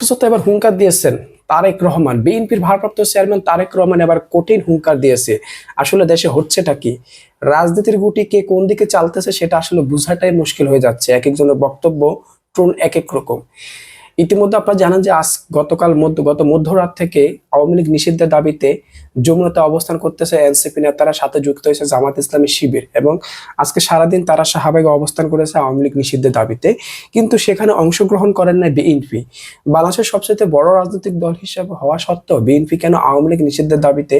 অথচ এবার হুঙ্কার দিয়েছেন তারেক রহমান। বিএনপির ভারপ্রাপ্ত চেয়ারম্যান তারেক রহমান এবার কঠিন হুঙ্কার দিয়েছে। আসলে দেশে হচ্ছেটা কি? রাজনীতির গুটি কে কোন দিকে চালতেছে সেটা আসলে বোঝাটাই মুশকিল হয়ে যাচ্ছে। এক একজনের বক্তব্য ট্রোন এক এক রকম। ইতিমধ্যে আপনারা জানেন যে আজ গতকাল মধ্য, গত মধ্যরাত থেকে আওয়ামী লীগ নিষিদ্ধের দাবিতে যমুনাতে অবস্থান করতেছে এনসিপি নেতারা, সাথে যুক্ত হয়েছে জামাত ইসলামী শিবির এবং আজকে সারাদিন তারা শাহবাগে অবস্থান করেছে আওয়ামী লীগ নিষিদ্ধের দাবিতে। কিন্তু সেখানে অংশগ্রহণ করেন না বিএনপি। বাংলাদেশের সবচেয়ে বড় রাজনৈতিক দল হিসেবে হওয়া সত্ত্বেও বিএনপি কেন আওয়ামী লীগ নিষিদ্ধের দাবিতে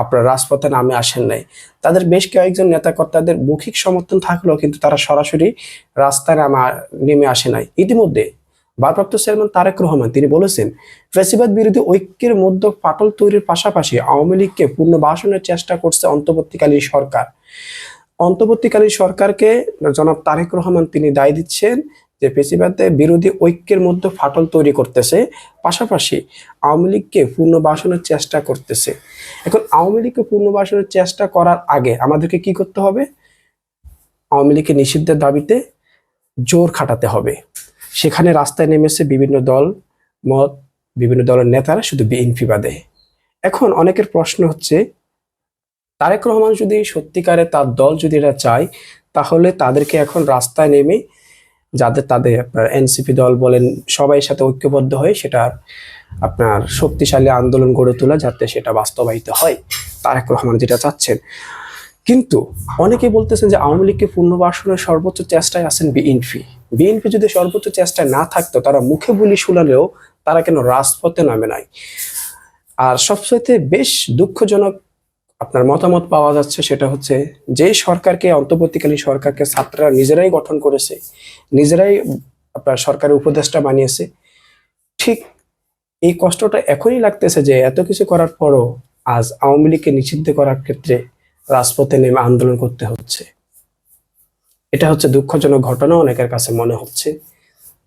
আপনার রাজপথে নামে আসেন নাই? তাদের বেশ কয়েকজন নেতা কর্তাদের মৌখিক সমর্থন থাকলেও কিন্তু তারা সরাসরি রাস্তায় নামা, নেমে আসে নাই। ইতিমধ্যে ভারপ্রাপ্ত চেয়ারম্যান তারেক রহমান, তিনি বলেছেন, ফ্যাসিবাদ বিরোধী ঐক্যের মধ্যে ফাটল তৈরির পাশাপাশি আওয়ামী লীগকে পুনর্বাসনের চেষ্টা করছে অন্তর্বর্তীকালীন সরকার। অন্তর্বর্তীকালীন সরকারকে জনাব তারেক রহমান, তিনি দায় দিচ্ছেন যে ফেসিবাদের বিরোধী ঐক্যের মধ্যে ফাটল তৈরি করতেছে, পাশাপাশি আওয়ামী লীগকে পুনর্বাসনের চেষ্টা করতেছে। এখন আওয়ামী লীগকে পুনর্বাসনের চেষ্টা করার আগে আমাদেরকে কি করতে হবে? আওয়ামী লীগকে নিষিদ্ধের দাবিতে জোর খাটাতে হবে। সেখানে রাস্তায় নেমেছে বিভিন্ন দল, মত, বিভিন্ন দলের নেতারা শুধু বিএনপি বাদে। এখন অনেকের প্রশ্ন হচ্ছে, তারেক রহমান যদি সত্যিকারে তার দল যদি এটা চায়, তাহলে তাদেরকে এখন রাস্তায় নেমে যাদের তাদের আপনার এনসিপি দল বলেন, সবাই সাথে ঐক্যবদ্ধ হয়ে সেটা আপনার শক্তিশালী আন্দোলন গড়ে তোলা যাতে সেটা বাস্তবায়িত হয়। তারেক রহমান যেটা চাচ্ছেন। কিন্তু অনেকে বলতেছেন যে আওয়ামী লীগকে পুনর্বাসনের সর্বোচ্চ চেষ্টায় আছেন বিএনপি। বিএনপি যদি সর্বোচ্চ চেষ্টায় না থাকতো, তারা মুখে বলি শুনালেও তারা কেন রাজপথে নামে নাই? আর সবচাইতে বেশ দুঃখজনক আপনার মতামত পাওয়া যাচ্ছে সেটা হচ্ছে, যে সরকারকে, অন্তর্বর্তীকালীন সরকারকে ছাত্ররা নিজেরাই গঠন করেছে, নিজেরাই আপনার সরকারের উপদেষ্টা বানিয়েছে, ঠিক এই কষ্টটা এখনই লাগতেছে যে এত কিছু করার পরও আজ আওয়ামী লীগকে নিষিদ্ধ করার ক্ষেত্রে রাজপথে নেমে আন্দোলন করতে হচ্ছে। এটা হচ্ছে দুঃখজনক ঘটনা অনেকের কাছে মনে হচ্ছে।